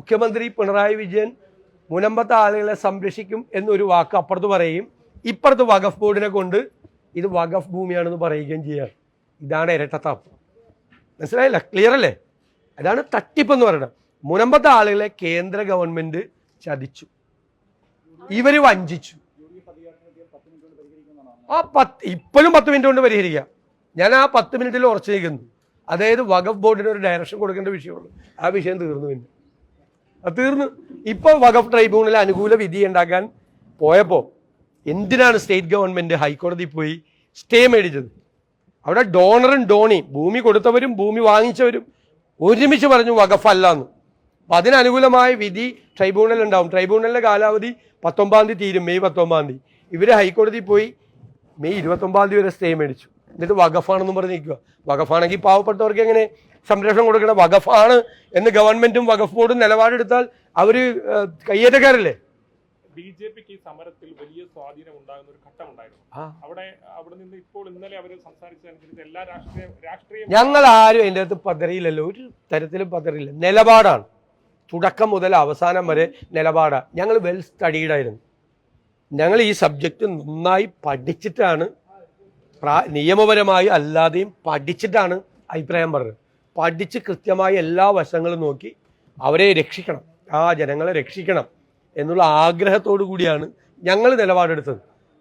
മുഖ്യമന്ത്രി പിണറായി വിജയൻ മുനമ്പത്തെ ആളുകളെ സംരക്ഷിക്കും എന്നൊരു വാക്ക് അപ്പുറത്ത് പറയുകയും ഇപ്പുറത്ത് വഖഫ് ബോർഡിനെ കൊണ്ട് ഇത് വഖഫ് ഭൂമിയാണെന്ന് പറയുകയും ചെയ്യാം ഇതാണ് ഇരട്ടത്താപ്പ്. മനസ്സിലായില്ല? ക്ലിയർ അല്ലേ? അതാണ് തട്ടിപ്പെന്ന് പറയുന്നത്. മുനമ്പത്തെ ആളുകളെ കേന്ദ്ര ഗവൺമെന്റ് ചതിച്ചു. ഇവർ വഞ്ചിച്ചു. ആ പത്ത് ഇപ്പോഴും പത്ത് മിനിറ്റ് കൊണ്ട് പരിഹരിക്കാം. ഞാൻ ആ പത്ത് മിനിറ്റിൽ ഉറച്ചു നിൽക്കുന്നു. അതായത് വഖഫ് ബോർഡിന് ഒരു ഡയറക്ഷൻ കൊടുക്കേണ്ട വിഷയമുള്ളൂ. ആ വിഷയം തീർന്നു പിന്നെ. തീർന്നു. ഇപ്പോൾ വഖഫ് ട്രൈബ്യൂണൽ അനുകൂല വിധി ഉണ്ടാക്കാൻ പോയപ്പോൾ എന്തിനാണ് സ്റ്റേറ്റ് ഗവൺമെന്റ് ഹൈക്കോടതി പോയി സ്റ്റേ മേടിച്ചത്? അവിടെ ഡോണറും ഡോണി ഭൂമി കൊടുത്തവരും ഭൂമി വാങ്ങിച്ചവരും ഒരുമിച്ച് പറഞ്ഞു വകഫല്ലാന്ന് അപ്പം അതിനനുകൂലമായ വിധി ട്രൈബ്യൂണൽ ഉണ്ടാവും. ട്രൈബ്യൂണലിന്റെ കാലാവധി പത്തൊമ്പതാം തീയതി തീരും. മെയ് പത്തൊമ്പതാം തീയതി. ഇവർ ഹൈക്കോടതി പോയി മെയ് ഇരുപത്തൊമ്പതാം തീയതി വരെ സ്റ്റേ മേടിച്ചു. എന്നിട്ട് വകഫാണെന്നും പറഞ്ഞ് നിൽക്കുക. വകഫാണെങ്കിൽ പാവപ്പെട്ടവർക്ക് എങ്ങനെ സംരക്ഷണം കൊടുക്കണം? വകഫാണ് എന്ന് ഗവൺമെന്റും വകഫ് ബോർഡും നിലപാടെടുത്താൽ അവർ കയ്യേറ്റക്കാരല്ലേ? ബി ജെ പിക്ക് ഈ സമരത്തിൽ വലിയ സ്വാധീനം ഉണ്ടാകുന്ന ഒരു ഘട്ടം ഉണ്ടായിരുന്നു അവിടെ അവിടെ നിന്ന് ഇപ്പോൾ ഇന്നലെ അവർ സംസാരിച്ചതനുസരിച്ച് എല്ലാ രാഷ്ട്രീയ രാഷ്ട്രീയ ഞങ്ങൾ ആരും അതിന്റെ അകത്ത് പതറിയില്ലല്ലോ. ഒരു തരത്തിലും പതറിയില്ല. നിലപാടാണ്. തുടക്കം മുതൽ അവസാനം വരെ നിലപാടാണ് ഞങ്ങൾ വെൽ സ്റ്റഡീഡായിരുന്നു ഞങ്ങൾ ഈ സബ്ജക്റ്റ് നന്നായി പഠിച്ചിട്ടാണ് പ്രാ- നിയമപരമായി അല്ലാതെയും പഠിച്ചിട്ടാണ് അഭിപ്രായം പറഞ്ഞത്. പഠിച്ച് കൃത്യമായി എല്ലാ വശങ്ങളും നോക്കി അവരെ രക്ഷിക്കണം. ആ ജനങ്ങളെ രക്ഷിക്കണം എന്നുള്ള ആഗ്രഹത്തോടു കൂടിയാണ് ഞങ്ങൾ നിലപാടെടുത്തത്.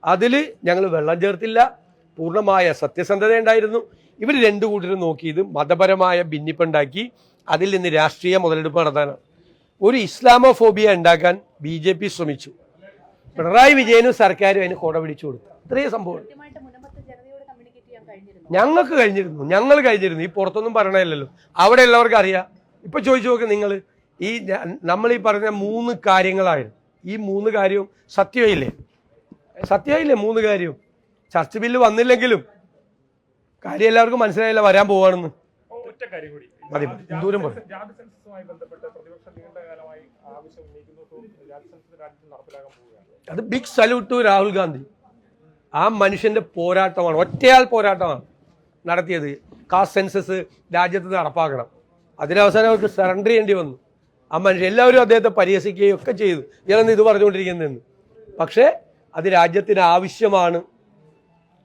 അതിൽ ഞങ്ങൾ വെള്ളം ചേർത്തില്ല. പൂർണമായ സത്യസന്ധത ഉണ്ടായിരുന്നു. ഇവർ രണ്ടു കൂട്ടരും നോക്കിയത് മതപരമായ ഭിന്നിപ്പുണ്ടാക്കി അതിൽ നിന്ന് രാഷ്ട്രീയ മുതലെടുപ്പ് നടത്താനാണ്. ഒരു ഇസ്ലാമോ ഫോബിയ ഉണ്ടാക്കാൻ ബി ജെ പി ശ്രമിച്ചു. പിണറായി വിജയനും സർക്കാരും അതിന് കൊട പിടിച്ചു കൊടുത്തു. ഇത്രയും സംഭവം ഞങ്ങൾക്ക് കഴിഞ്ഞിരുന്നു. ഞങ്ങൾ കഴിഞ്ഞിരുന്നു. ഈ പുറത്തൊന്നും പറയണല്ലോ അവിടെ ഉള്ളവർക്ക് അറിയാം. ഇപ്പൊ ചോദിച്ചു നോക്ക് നിങ്ങൾ ഈ നമ്മൾ ഈ പറഞ്ഞ മൂന്ന് കാര്യങ്ങളായിരുന്നു. ഈ മൂന്ന് കാര്യവും സത്യമായില്ലേ? സത്യമായില്ലേ മൂന്ന് കാര്യവും? ചർച്ച ബില്ല് വന്നില്ലെങ്കിലും കാര്യം എല്ലാവർക്കും മനസ്സിലായില്ല വരാൻ പോവാണെന്ന്. ഒറ്റ കാര്യം കൂടി. മതി, ദൂരം പോവുകയാണ്. അത് big salute to Rahul Gandhi. ആ മനുഷ്യന്റെ പോരാട്ടമാണ് ഒറ്റയാൾ പോരാട്ടമാണ് നടത്തിയത്. കാസ്റ്റ് സെൻസസ് രാജ്യത്ത് നടപ്പാക്കണം. അതിനവസാനം അവർക്ക് സറണ്ടർ ചെയ്യേണ്ടി വന്നു. ആ മനുഷ്യൻ എല്ലാവരും അദ്ദേഹത്തെ പരിഹസിക്കുകയും ഒക്കെ ചെയ്തു. ഇയാളെന്ന് ഇത് പറഞ്ഞുകൊണ്ടിരിക്കുന്നതെന്ന് പക്ഷേ അത് രാജ്യത്തിന് ആവശ്യമാണ്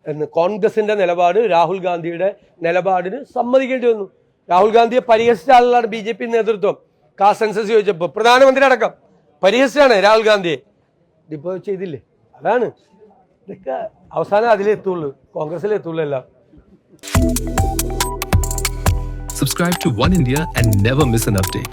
എന്ന് കോൺഗ്രസിന്റെ നിലപാട് രാഹുൽ ഗാന്ധിയുടെ നിലപാടിന് സമ്മതിക്കേണ്ടി വന്നു. രാഹുൽ ഗാന്ധിയെ പരിഹസിച്ച ആളുകളാണ് ബി ജെ പി നേതൃത്വം. കാസ്റ്റ് സെൻസസ് ചോദിച്ചപ്പോൾ പ്രധാനമന്ത്രി അടക്കം പരിഹസിച്ചാണ് രാഹുൽ ഗാന്ധിയെ. ഇതിപ്പോൾ ചെയ്തില്ലേ? അതാണ്. ഇതൊക്കെ അവസാനം അതിലെത്തുള്ളൂ കോൺഗ്രസിലെത്തുള്ളൂ എല്ലാം Subscribe to One India and never miss an update.